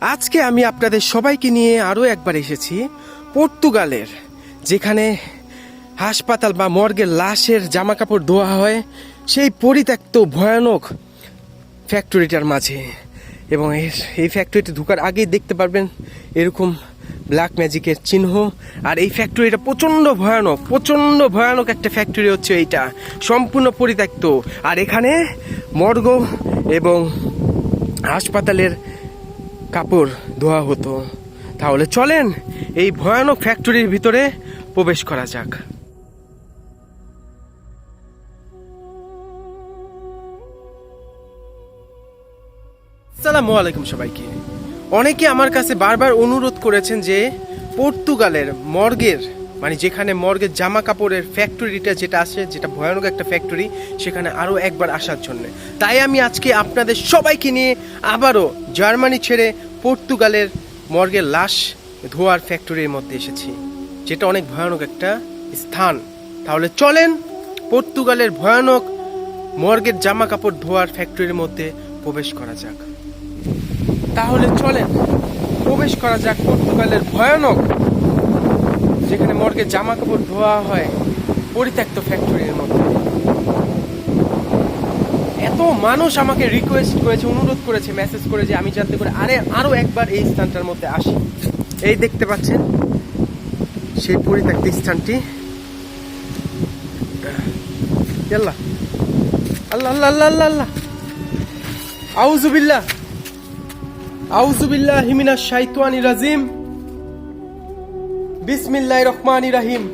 আজকে আমি আপনাদের সবাইকে নিয়ে আরও একবার এসেছি পর্তুগালের, যেখানে হাসপাতাল বা মর্গের লাশের জামা কাপড় ধোয়া হয়, সেই পরিত্যক্ত ভয়ানক ফ্যাক্টরিটার মাঝে। এবং এই ফ্যাক্টরিতে ঢোকার আগেই দেখতে পারবেন এরকম ব্ল্যাক ম্যাজিকের চিহ্ন। আর এই ফ্যাক্টরিটা প্রচণ্ড ভয়ানক প্রচণ্ড ভয়ানক একটা ফ্যাক্টরি হচ্ছে এইটা, সম্পূর্ণ পরিত্যক্ত। আর এখানে মর্গ এবং হাসপাতালের কাপড় ধোয়া হতো। তাহলে চলেন এই ভয়ানক ফ্যাক্টরির ভিতরে প্রবেশ করা যাক। আসসালামু আলাইকুম সবাইকে। অনেকে আমার কাছে বারবার অনুরোধ করেছেন যে পর্তুগালের মর্গের মানে যেখানে মর্গের জামা কাপড়ের ফ্যাক্টরিটা যেটা আছে, যেটা ভয়ানক একটা ফ্যাক্টরি সেখানে আরও একবার আসার জন্য। তাই আমি আজকে আপনাদের সবাইকে নিয়ে আবারও জার্মানি ছেড়ে পর্তুগালের মর্গের লাশ ধোয়ার ফ্যাক্টরির মধ্যে এসেছি, যেটা অনেক ভয়ানক একটা স্থান। তাহলে চলেন পর্তুগালের ভয়ানক মর্গের জামা কাপড় ধোয়ার ফ্যাক্টরির মধ্যে প্রবেশ করা যাক। তাহলে চলেন, প্রবেশ করা যাক পর্তুগালের ভয়ানক যেখানে মর্গে জামা কাপড় ধোয়া হয়, পরিত্যক্ত ফ্যাক্টরির মধ্যে। এত মানুষ আমাকে রিকোয়েস্ট করেছে, অনুরোধ করেছে মেসেজ করে যে আমি যাতে করে আরে, আরও একবার এই স্থানটার মধ্যে আসি। এই দেখতে পাচ্ছেন, সেই পরিত্যক্ত স্থানটি। আল্লাহ আল্লাহ আল্লাহ আল্লাহ আল্লাহ। আউজুবিল্লাহ আউজুবিল্লাহ হিমিনা শাইতানি রাজিম। বিসমিল্লাহ রহমানি রাহিম।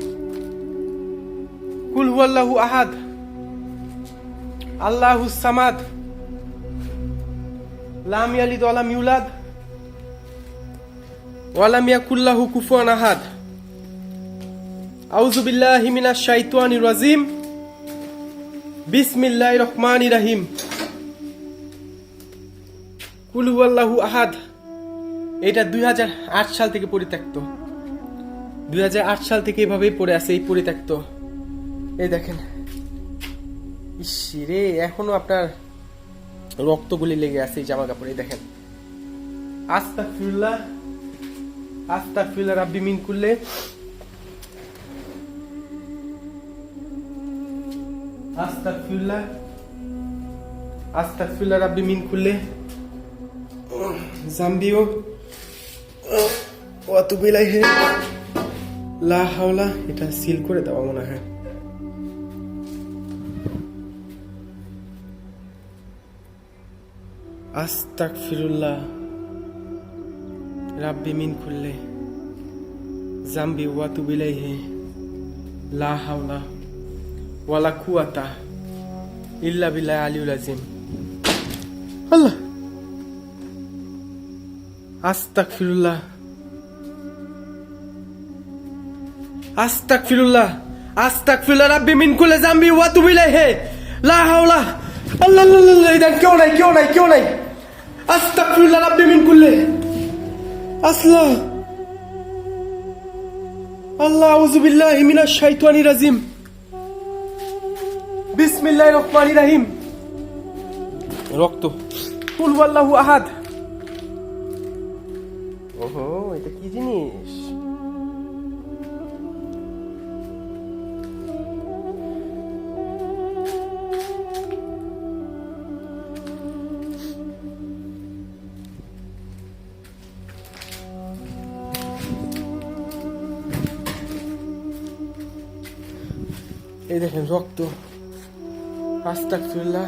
কুল হুয়াল্লাহু আহাদ। আল্লাহু সামাদ। লাম ইয়ালিদ ওয়ালাম ইউলাদ। ওয়ালাম ইয়াকুল্লাহু কুফুয়ান আহাদ। আউযু বিল্লাহি মিনাশ শাইতানির রাজিম। বিসমিল্লাহির রহমানির রহিম। কুল হুয়াল্লাহু আহাদ। এটা দুই হাজার আট সাল থেকে পরিত্যক্ত। দুই হাজার আট সাল থেকে এভাবেই পড়ে আছে এই পরিত্যক্ত। এই দেখেন। ইসি রে, এখনও আপনার রক্তগুলি লেগে আছে এই জামা কাপড়ে দেখেন। আস্তাগফিরুল্লাহ আস্তাগফিরুল্লাহ রাব্বি মিন কুল্লে। আস্তাগফিরুল্লাহ আস্তাগফিরুল্লাহ রাব্বি মিন করলে জাম্বিও। ওয়াতুবু ইলাইহি। লা হাওলা, এটা সিল করে দেওয়া মনে হয়। আস্তাগফিরুল্লাহ, রাব্বি মিন খুললে জাম্বি ওয়াতুবু ইলাইহি, লা হাওলা ওয়ালা কুওয়াতা ইল্লা বিল্লাহ আলিউল আজিম আল্লাহ। আস্তাগফিরুল্লাহ আস্তাগফিরুল্লাহ আস্তাগফিরুল্লাহ রাব্বি মিন কুল্লি জামবি ওয়া তুবু ইলাইহি। লা হাওলা আল্লাহ আল্লাহ আল্লাহ এটা কেউ নাই কেউ নাই কেউ নাই। আস্তাগফিরুল্লাহ রাব্বি মিন কুল্লি। আসলা। আল্লাহ আউযু বিল্লাহি মিনাশ শাইতানির রাজিম। বিসমিল্লাহির রহমানির রহিম। রক্ত। কুল আহাদ। ওহো এটা কি জিনিস? এই দেখেন, রক্ত। আস্তাক ফিল্লা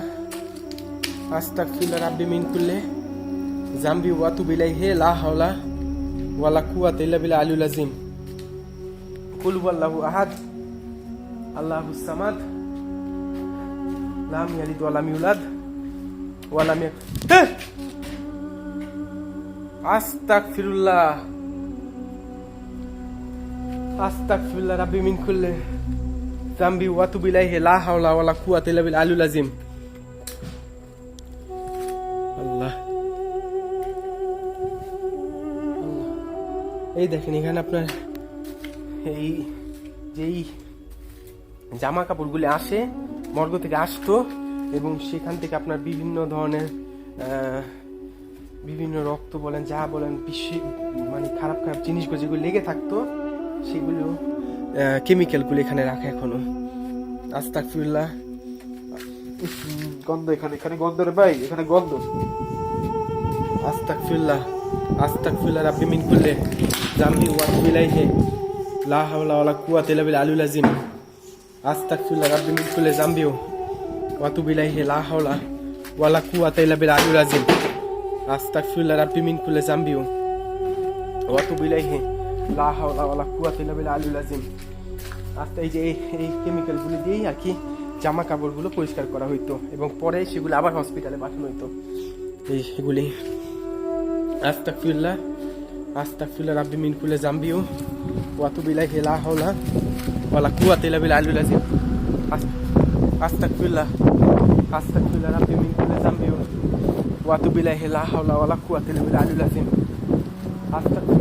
আস্তাক ফিল্লা রাব্বি মিন কুল্লে জাম্বি ওয়াতু বিলাই হে লা হাওলা ওয়ালা কুয়াত ইল্লা বিল্লাহ আলিউল আজিম কুল হুয়াল্লাহু আহাদ, আল্লাহু সামাদ, লাম ইয়ালিদ ওয়া লাম ইউলাদ ওয়া লাম ইয়াক আস্তাগফিরুল্লাহ আস্তাগফিরুল্লাহ রাব্বি মিন কুল্লি তুবু ইলাইহি লা হাওলা ওয়ালা কুওয়াতা ইল্লা বিল আলিউল আজিম আল্লাহ। এই দেখেন, এখানে আপনার এই যেই জামা কাপড়গুলি আসে, মর্গ থেকে আসতো, এবং সেখান থেকে আপনার বিভিন্ন ধরনের বিভিন্ন রক্ত বলেন, যা বলেন বিশ্ব মানে খারাপ খারাপ জিনিসগুলো যেগুলো লেগে থাকতো, সেগুলো কেমিক্যালগুলো এখানে রাখে এখনও। আস্তাকফিরুল্লাহ গন্ধ এখানে এখানে গন্ধ রে ভাই এখানে গন্ধ। আস্তাকফিরুল্লাহ আস্তাকফিরুল্লাহ রাব্বি মিন কুল্লে জামবি ওয়া ইলাইহি। লা হাওলা ওয়ালা কুওয়াতা ইল্লা বিল আলিল আযিম। আস্তাকফিরুল্লাহ রাব্বি মিন কুল্লে জামবি ওয়া তুবু ইলাইহি লা হাওলা ওয়ালা কুওয়াতা ইল্লা বিল আলিল আযিম। আস্তাগফিরুল্লাহ রাব্বি মিন কুল্লি জামবি ওয়া তুবু ইলাইহি। লা হাওলা ওয়ালা কুওয়াতা ইল্লা বিল আলিল আস্তে এই যে এই কেমিক্যালগুলো দিয়েই আর কি জামা কাপড়গুলো পরিষ্কার করা হইতো এবং পরে সেগুলো আবার হসপিটালে পাঠানো হইতো। এই এগুলি আস্তাগফিরুল্লাহ আস্তাগফিরুল্লাহ রাব্বি মিন কুল্লি জামবি ওয়া তুবু ইলাইহি, লা হাওলা ওয়ালা কুওয়াতা ইল্লা বিল আলিল আযিম। আস্তাগফিরুল্লাহ আস্তাগফিরুল্লাহ রাব্বি মিন কুল্লি জামবি ওয়াতুবু ইলাইহি, লা হাওলা ওয়ালা কুওয়াতা ইল্লা বিল্লাহিল আলিয়্যিল আযীম। আস্তাগফিরুল্লাহ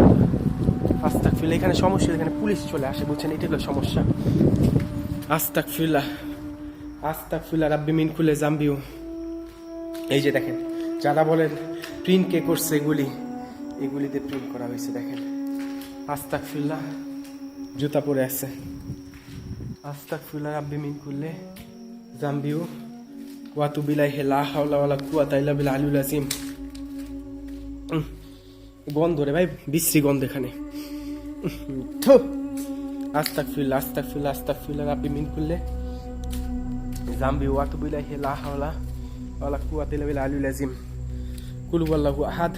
আস্তাগফিরুল্লাহ এখানে সমস্যা এখানে পুলিশ চলে আসে বুঝছেন? এটা হলো সমস্যা। আস্তাগফিরুল্লাহ আস্তাগফিরুল্লাহ রাব্বি মিন কুল্লি জাম্বিও এই যে দেখেন যারা বলেন প্রিন্ট কে করছে এগুলি এগুলিতে প্রিন্ট করা হয়েছে দেখেন। আস্তাক আস্তাগফিরুল্লাহ জুতা পরে আছে। আস্তাক আস্তাগফিরুল্লাহ রাব্বি মিন কুল্লি জামবিউ ওয়াতু বিলাইহি লা হাওলা ওয়ালা কুওয়াতা ইল্লা বিল আলিউল আযীম। উম, গন্ধ রে ভাই বিশ্রী গন্ধ এখানে। উম, থু। আস্তাগফিরুল্লাহ আস্তাগফিরুল্লাহ আস্তাগফিরুল্লাহ রাব্বি মিন কুল্লি। জামবি ওয়াতু বিলাইহি লা হাওলা ওয়ালা কুওয়াতা ইল্লা বিল আলিউল আযীম। কুল হুয়াল্লাহু আহাদ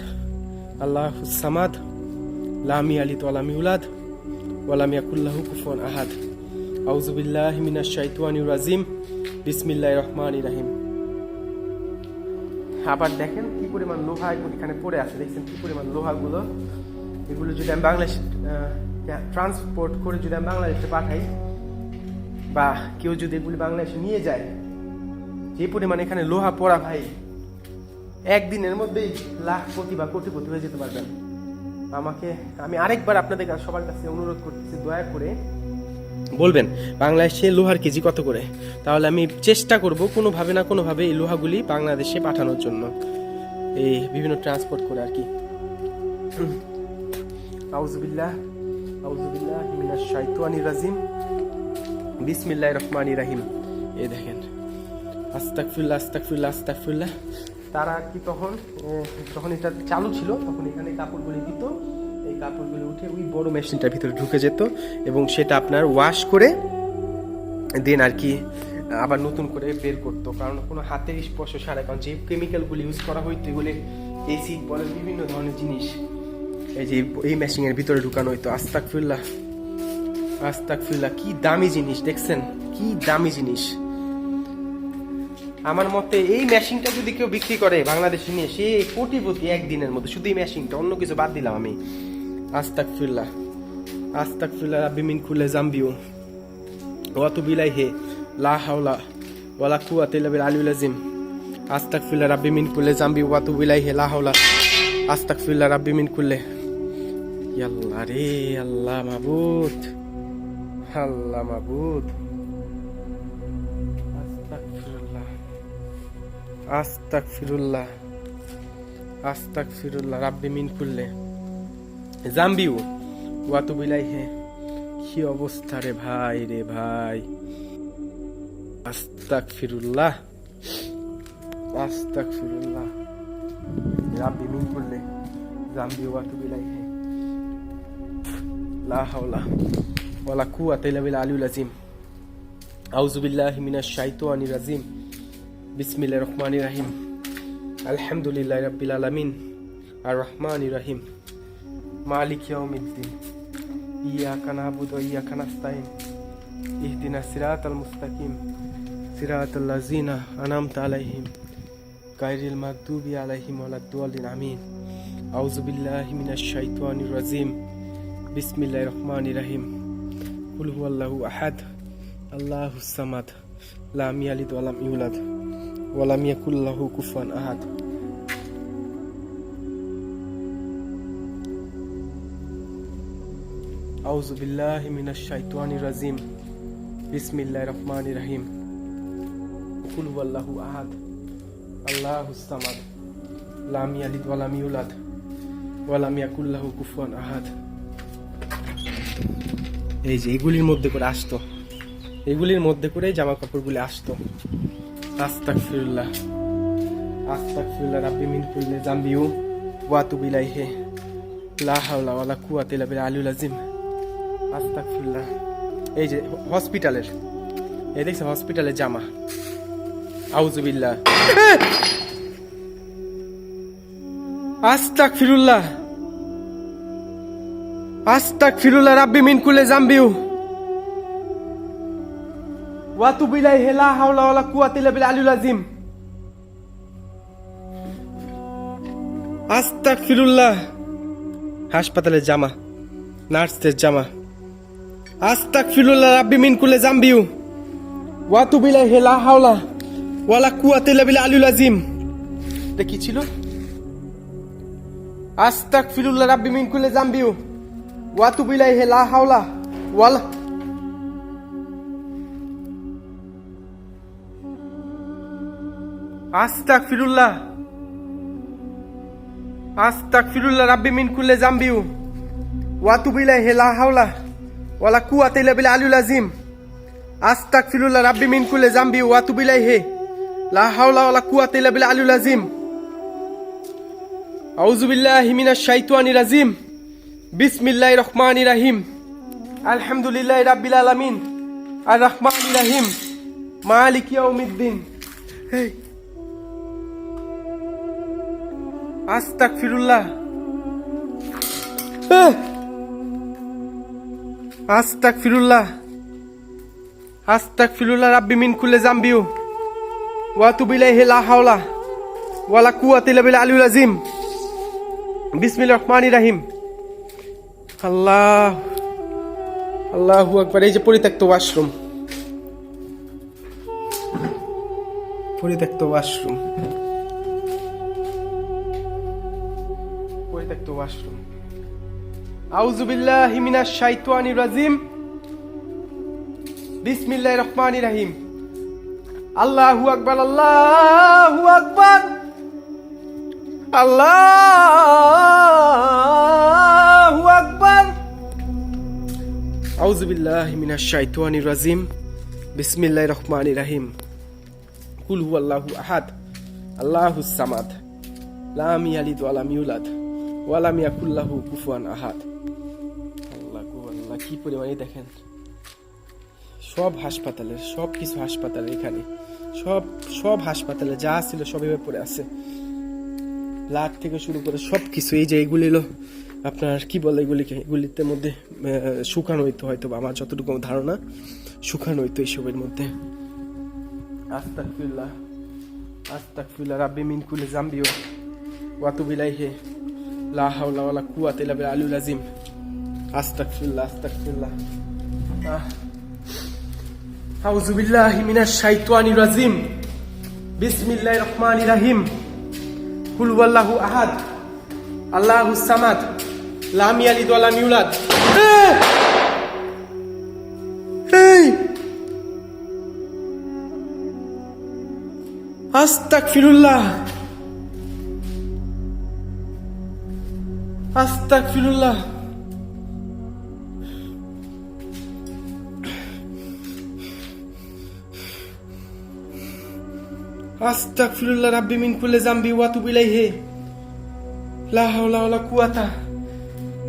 আল্লাহুস সামাদ লাম ইয়ালিদ ওয়া লাম ইউলাদ ওয়া লাম ইয়াকুল লাহু কুফুয়ান আহাদ। আউযু বিল্লাহি মিনাশ শাইতানির রাজিম। বিসমিল্লাহির রহমানির রহিম। আবার দেখেন কি পরিমাণ লোহা এখানে পড়ে আছে দেখছেন কি পরিমাণ লোহাগুলো? এগুলো যদি আমি বাংলাদেশ ট্রান্সপোর্ট করে যদি আমি বাংলাদেশে পাঠাই, বা কেউ যদি এগুলি বাংলাদেশে নিয়ে যায়, যে পরিমাণ এখানে লোহা পড়া ভাই, একদিনের মধ্যেই লাখ কোটি বা কোটিপতি হয়ে যেতে পারবেন। আমাকে, আমি আরেকবার আপনাদের সবার কাছে অনুরোধ করতেছি, দয়া করে বলবেন, বাংলাদেশে লোহার কেজি কত করে? তাহলে আমি চেষ্টা করব কোনোভাবে না কোনোভাবে এই লোহাগুলি বাংলাদেশে পাঠানোর জন্য, এই বিভিন্ন ট্রান্সপোর্ট করে আর কি। রহমানির রহিম। এই দেখেন, আস্তাগফিরুল্লাহ আস্তাগফিরুল্লাহ তারা কি তখন যখন এটা চালু ছিল, তখন এখানে কাপড়গুলি দিত। এই কাপড়গুলো উঠে ওই বড় মেশিনটার ভিতরে ঢুকে যেত এবং সেটা আপনার ওয়াশ করে দেন আর কি, আবার নতুন করে বের করতো। কারণ কোনো হাতের স্পর্শ ছাড়া, কারণ যে কেমিক্যালগুলি ইউজ করা হইতো, এগুলি এসিড বলে বিভিন্ন ধরনের জিনিস। এই যে এই মেশিনের ভিতরে ঢুকানো হইতো। আস্তাক ফিল্লা আস্তাক ফিল্লা কি দামি জিনিস, দেখছেন? কি দামি জিনিস। আমার মতে এই মেশিনটা যদি কেউ বিক্রি করে বাংলাদেশে নিয়ে, সে কোটিপতি একদিনের মধ্যে। শুধু এই মেশিনটা অন্য কিছু বাদ দিলাম আমি। আস্তাক ফিল্লা আস্তাক ফিল্লা রাব্বি মিন কুল্লে জাম্বিউ ওয়াতু বিলাই হে লা হাওলা ওয়ালা ইল্লা বিল আলিউল আযীম। আস্তাগফিরুল্লাহ, রাব্বি মিন কুল্লি জামবি ওয়াতু বিলাই হে লা হাওলা। আস্তাগফিরুল্লাহ, রাব্বি মিন কুল্লি। আল্লাহ রে, আল্লাহ মাবুদ। আল্লাহ মাবুদ। আস্তাগফিরুল্লাহ। আস্তাগফিরুল্লাহ। আস্তাগফিরুল্লাহ, রাব্বি মিন কুল্লি। জাম্বিউ ওয়াতু বিলাই হে কি অবস্থা রে ভাই রে ভাই। আস্তাক ফিরুল্লাহ আস্তাক ফিরুল্লাহ রাব্বি মিন করলে জাম্বি ওয়াতু বিলাইহে লা হাওলা ওয়ালা কুয়াতা ইল্লা বিল আলিউল আজিম আউজুবিল্লাহি মিনাশ শাইতানির রাজিম বিসমিল্লাহির রহমানির রাহিম আলহামদুলিল্লাহি রাব্বিল আলামিন আর রহমানির রাহিম মালিক ইয়াউমিদ্দিন ইয়াকা নাবুদু ওয়া ইয়াকা নাস্তাইন ইহদিনা সিরাতাল মুস্তাকিম সিরাতাল লাযিনা আনামতা আলাইহিম গায়রিল মাগদুবি আলাইহিম ওয়ালাদ আমিন আউযু বিল্লাহি মিনাশ শাইতানির রাজিম بسم الله الرحمن الرحيم قل هو الله أحد الله الصمد لم يلد ولم يولد ولم يكن له كفوا أحد أعوذ بالله من الشيطان الرجيم بسم الله الرحمن الرحيم قل هو الله أحد الله الصمد লাম ইয়ালিদ ওয়া লাম ইউলাদ ওয়া লাম ইয়াকুল লাহু কুফুয়ান আহাদ এই যে এগুলির মধ্যে করে আসতো। এগুলির মধ্যে করেই জামা কাপড়গুলি আসতো। আস্তাগফিরুল্লাহ। আস্তাগফিরুল্লাহ রাব্বি মিন কুল্লি জামবিউ ওয়া তুবু ইলাইহি। লা হাওলা ওয়ালা কুওয়াতা ইল্লা বিল্লাহ আলিউল আযীম। আস্তাগফিরুল্লাহ। এই যে হসপিটালের। এই দেখছে হসপিটালের জামা। আউজুবিল্লাহ আস্তাগফিরুল্লাহ আস্তাগফিরুল্লাহ রাব্বি মিন কুল্লি জামবিউ। ওয়া তুবু ইলাইহি লা হাওলা ওয়ালা কুওয়াতা ইল্লা বিল্লাহ আলিউল আযীম। আস্তাক ফিরুল্লাহ হাসপাতালের জামা, নার্সদের জামা। আস্তাক ফিরুল্লাহ রাব্বি মিন কুলে জাম্বিউ। ওয়াতু বিলাই হেলা হাওলা ওয়ালা কুয়াতে লাবিল আলুল আজিম এটা কি ছিল? আস্তাক ফিরুল্লাহ রাব্বি মিন কুলে জাম্বিউ। ওয়াতু বিলাই হেলা হাওলা ওয়ালা আস্তাক ফিরুল্লাহ আস্তাগফিরুল্লাহ রাব্বি মিন কুল্লি জামবিউ ওয়া তুবু ইলাইহি লা হাওলা ওয়ালা কুওয়াতা ইল্লা বিল্লাহ আলিউল আযীম আস্তাগফিরুল্লাহ রাব্বি মিন কুল্লি জামবিউ ওয়া তুবু ইলাইহি লা হাওলা ওয়ালা কুওয়াতা ইল্লা বিল্লাহ আলিউল আযীম আউযু বিল্লাহি মিনাশ শাইতানির রাজিম বিসমিল্লাহির রহমানির রহিম। আলহামদুলিল্লাহি রাব্বিল আলামিন। আর রহমানির রহিম। মালিক ইয়াউমিদ্দিন। আস্তাক ফিরুল্লাহ আস্তাক ফিরুল্লাহ আস্তাক ফিরুল্লাহ রাব্বি মিন কুল্লে জাম্বিউ। ওয়া তুবিলাইহি লা হাওলা। ওয়ালা কুওয়াতা ইল্লা বিল্লাহ আলিউল আযীম। বিসমিল্লাহির রহমানির রহিম। আল্লাহ, আল্লাহু আকবার। এই যে পরিত্যক্ত ওয়াশরুম পরিত্যক্ত ওয়াশরুম পরিত্যক্ত ওয়াশরুম আউযু বিল্লাহি মিনাশ শাইতানির রাজিম। বিসমিল্লাহির রহমানির রহিম। আল্লাহু আকবার আল্লাহু আকবার। আল্লাহু আউযু বিল্লাহি মিনাশ শাইতানির রাজিম বিসমিল্লাহির রহমানির রহিম কুল হুয়াল্লাহু আহাদ আল্লাহুস সামাদ লাম ইয়ালিদ ওয়া লাম ইউলাদ ওয়া লাম ইয়াকুল লাহু কুফুয়ান আহাদ আল্লাহ আল্লাহ কি পরিমাণে দেখেন? সব হাসপাতালে সব কিছু হাসপাতালে এখানে। সব সব হাসপাতালে যা ছিল সব এভাবে পড়ে আছে। লাট থেকে শুরু করে সব কিছু এই যে এগুলি আপনার কি বলে এগুলিকে? এগুলিতে মধ্যে শুকানো হইতো হয়তো বা, আমার যতটুকু ধারণা শুকানো হইতো এইসবের মধ্যে। আস্তাগফিরুল্লাহ আস্তাগফিরুল্লাহ, রাব্বি মিন কুল্লি জামবিও, ওয়া তুবু ইলাইহি, লা হাওলা ওয়ালা কুওয়াতা ইল্লা বিল্লাহ, আলিউল আযীম। আস্তাগফিরুল্লাহ আস্তাগফিরুল্লাহ। আহ। আউযু বিল্লাহি মিনাশ শাইতানির রাজিম। বিসমিল্লাহির রহমানির রহিম। কুল হুয়াল্লাহু আহাদ। আল্লাহুস সামাদ। লাম ইয়ালিদ ওয়া লাম ইউলাদ এই! এই আস্তাগফিরুল্লাহ আস্তাগফিরুল্লাহ আস্তাগফিরুল্লাহ রাব্বি মিন কুল্লি জামবি ওয়া তুবু ইলাইহি লা হাওলা ওয়ালা কুওয়াতা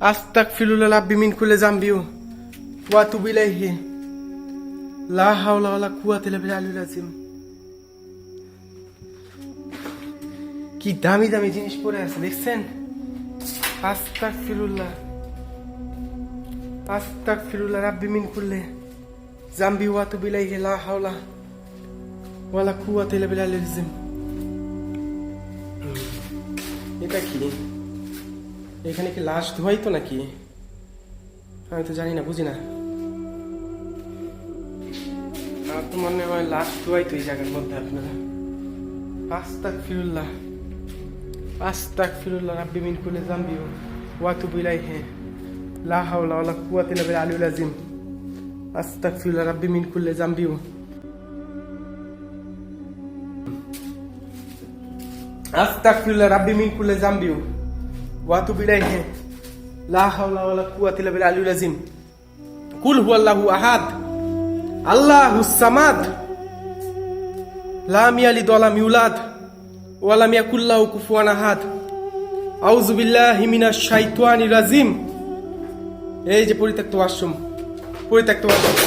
আস্তাগফিরুল্লাহ রাব্বি মিন কুল্লি জামবিউ ওয়া তুবু ইলাইহি। লা হাওলা ওয়ালা কুওয়াতা ইল্লা বিল্লাহ আলিল আযীম। কি দামি দামি জিনিস পড়ে আছে, দেখছেন? আস্তাক ফিরুল্লাহ আস্তাক ফিরুল্লাহ রাব্বি মিন কুল্লে জাম্বি ওয়াতু বিলাই লা হাওলা ওয়ালা কুওয়াতা ইল্লা বিল্লাহ আলিল এটা কি? এখানে কি লাশ ধোয়াই তো নাকি? আমি তো জানি না, বুঝি না। আমার তো মনে হয় লাশ ধোয়াই তো এই জায়গার মধ্যে আপনারা। আস্তাক ফিরুল্লাহ আস্তাক ফিরুল্লাহ রাব্বি মিন কুল্লি জামবি ওয়া তুবু ইলাইহি। লা হাওলা ওয়ালা কুওয়াতা ইল্লা বিল আলিয়্যিল আযীম। আস্তাক ফিরুল্লাহ রাব্বি মিন কুল্লি জামবি আস্তাগফিরুল্লাহ রাব্বি মিন কুল্লি জামবি ওয়া তুবু ইলাইহি লা হাওলা ওয়ালা কুওয়াতা ইল্লা বিল আলিয়্যিল আযীম কুল হুয়াল্লাহু আহাদ আল্লাহুস সামাদ লাম ইয়ালিদ ওয়া লাম ইউলাদ ওয়া লাম ইয়াকুল লাহু কুফুয়ান আহাদ আউযু বিল্লাহি মিনাশ শাইতানির রাজিম এই যে পরিত্যক্ত ওয়াশরুম পরিত্যক্ত ওয়াশরুম!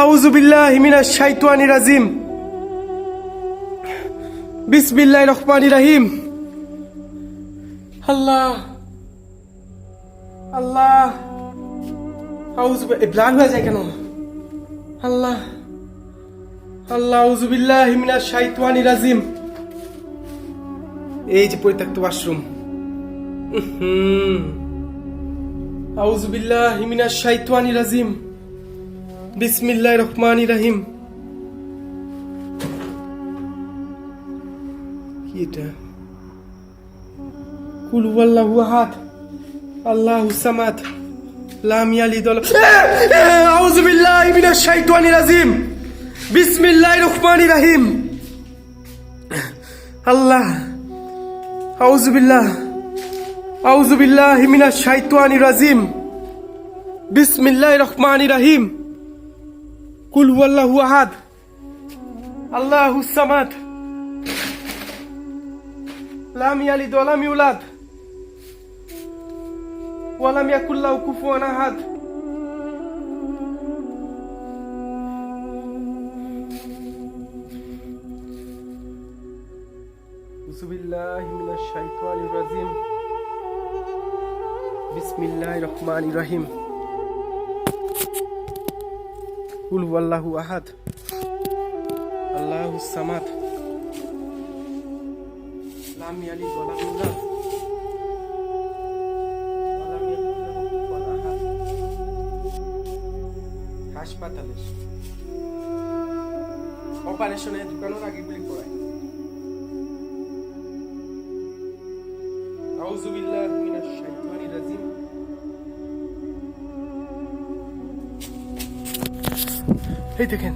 আউযু বিল্লাহি মিনাশ শাইতানির রাজিম বিসমিল্লাহির রহমানির রহিম। আল্লাহ আল্লাহ। ব্লাড হয়ে যায় কেন? আল্লাহ আল্লাহ আউযু বিল্লাহি মিনাশ শাইতানির রাজিম। এই যে পরিত্যক্ত ওয়াশরুম। হুম আউযু বিল্লাহি মিনাশ শাইতানির রাজিম। বিসমিল্লাহ রহমান রাহিম। এটা। কুল ওয়াল্লাহু আহাদ, আল্লাহু সামাদ, লাম ইয়ালিদ আউযু বিল্লাহি মিনাশ শাইতানির রাজিম। বিসমিল্লাহির রহমানির রহিম। আল্লাহ, আউযু বিল্লাহ, আউযু বিল্লাহি মিনাশ শাইতানির রাজিম। বিসমিল্লাহির রহমানির রহিম। কুল হুয়াল্লাহু আহাদ, আল্লাহু সামাদ لم يلد ولم يولد. ولم يكن له كفوا أحد. أعوذ بالله من الشيطان الرجيم. بسم الله الرحمن الرحيم. قل والله أحد. الله الصمد. লাম ইয়ালিদ ওয়া লাম ইউলাদ ওয়া লাম ইয়াকুল লাহু কুফুয়ান আহাদ হাসপাতালে। অপারেশনে ঢুকানোর আগে গুলি করায়। আউযু বিল্লাহি মিনাশ শাইতানির রাজিম। এই দেখেন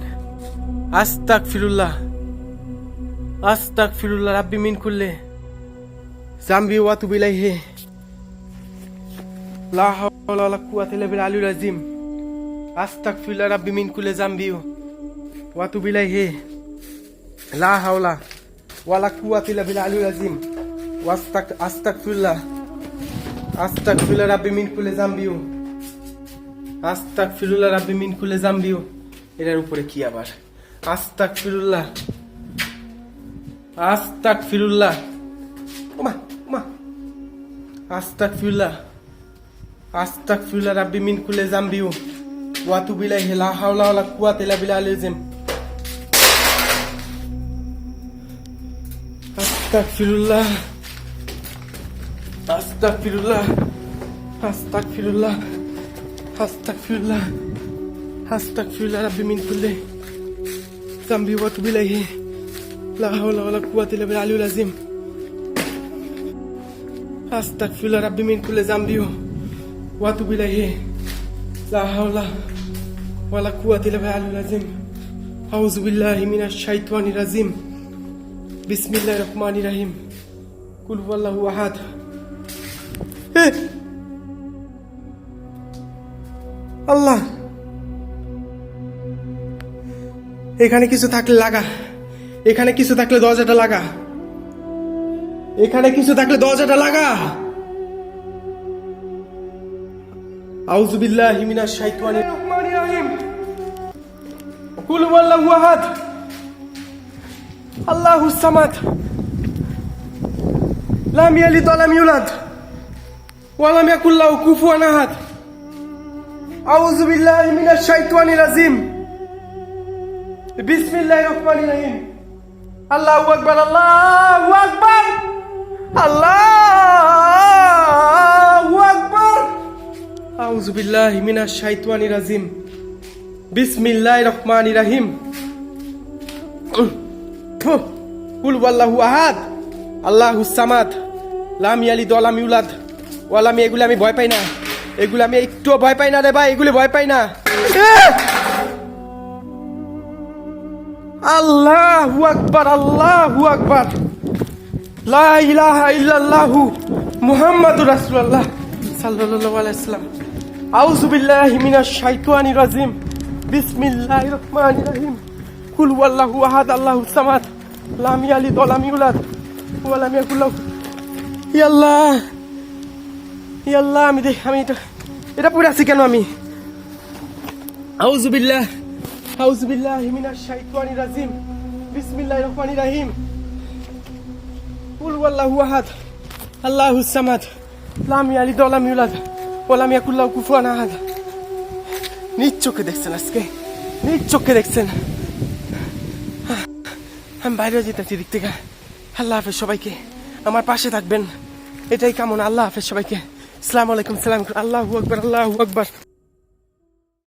আস্তাক ফিরুল্লাহ আস্তাক ফিরুল্লাহ রাব্বি মিন করলে জাম্বি ওয়াতু বিলাই হে লা হাওলা ওয়ালা কুওয়াতা ইল্লা বিল আলিয়্যিল আযীম আস্তাক ফিরুল্লাহ রাব্বি মিন কুল্লি জাম্বি ওয়াতু বিলাই হে লা হাওলা ওয়ালা কুওয়াতা ইল্লা বিল আলিয়্যিল আযীম ওয়াস্তাক আস্তাক ফিরুল্লাহ আস্তাক ফিরুল্লাহ রাব্বি মিন কুল্লি জাম্বি আস্তাক ফিরুল্লাহ রাব্বি মিন কুল্লি জাম্বি এটার উপরে কি আবার আস্তাক ফিরুল্লাহ আস্তাক ফিরুল্লাহ ওমা ওমা আস্তাক ফিরুল্লাহ আস্তাক ফিরুল্লাহ রাব্বি মিন কুলে জাম্বিউ ওয়াতু বিলাই হেলা হাওলা ওয়ালা কুওয়াতা ইল্লা বিল্লাহ আলিজিম আস্তাক ফিরুল্লাহ আস্তাক ফিরুল্লাহ আস্তাক ফিরুল্লাহ আস্তাক ফিরুল্লাহ আস্তাগফিরুল্লাহ রাব্বি মিন কুল্লি যামবি ওয়া তুবু ইলাইহি লা হাওলা ওয়ালা কুওয়াতা ইল্লা বিল আলিয়্যিল আযীম। আস্তাগফিরুল্লাহ রাব্বি মিন কুল্লি যামবি ওয়া তুবু ইলাইহি লা হাওলা ওয়ালা কুওয়াতা ইল্লা বিল আলিয়্যিল আযীম আউযু বিল্লাহি মিনাশ শাইতানির রাজিম বিসমিল্লাহির রহমানির রহিম কুল হুয়াল্লাহু আহাদ আল্লাহ এখানে কিছু থাকলে লাগা। এখানে কিছু থাকলে দরজাটা লাগা। এখানে কিছু থাকলে দরজাটা লাগা। আউযু বিল্লাহি মিনাশ শাইতানির রহমানির কুল হুয়াল্লাহু আহাদ। আল্লাহুস সামাদ। লাম ইয়ালিদ ওয়া লাম ইউলাদ। ওয়া লাম ইয়াকুল লাহু কুফুয়ান আহাদ। আউযু বিল্লাহি মিনাশ শাইতানির রাজিম। বিসমিল্লাহির রহমানির রহিম। আল্লাহু আকবার আল্লাহু আকবার। আল্লাহু আকবার। আউযু বিল্লাহি মিনাশ শাইতানির রাজিম। বিসমিল্লাহির রহমানির রহিম। কুল ওয়াল্লাহু আহাদ। আল্লাহু সামাদ। লাম ইয়ালিদ ওয়ালাম ইউলাদ। ওয়ালাম এগুলো আমি ভয় পাই না। এগুলো আমি একটুও ভয় পাই না রে ভাই, এগুলো ভয় পাই না! আল্লাহু আকবার আল্লাহু আকবার। লা ইলাহা ইল্লাল্লাহু মুহাম্মাদুর রাসূলুল্লাহ সাল্লাল্লাহু আলাইহি সাল্লাম। আউযু বিল্লাহি মিনাশ শাইতানির রাজিম। বিসমিল্লাহির রহমানির রহিম। কুল ওয়াল্লাহু আহাদ আল্লাহুস সামাদ। লাম ইয়ালিদ ওয়া লাম ইউলাদ। ওয়া লাম আল্লাহ আল্লাহ আমি দেখ, আমি এটা এটা পড়ে আছি কেন আমি? আউযু বিল্লাহ। আউযু বিল্লাহি মিনাশ শাইতানির রাজিম। বিসমিল্লাহির রহমানির রহিম। দেখছেন আজকে? দেখছেন? বাইরে থেকে। আল্লাহ সবাইকে, আমার পাশে থাকবেন। এটাই কামনা, আল্লাহ হাফেজ সবাইকে। সালাম আলাইকুম, সালাম আল্লাহু আকবার আল্লাহু আকবার।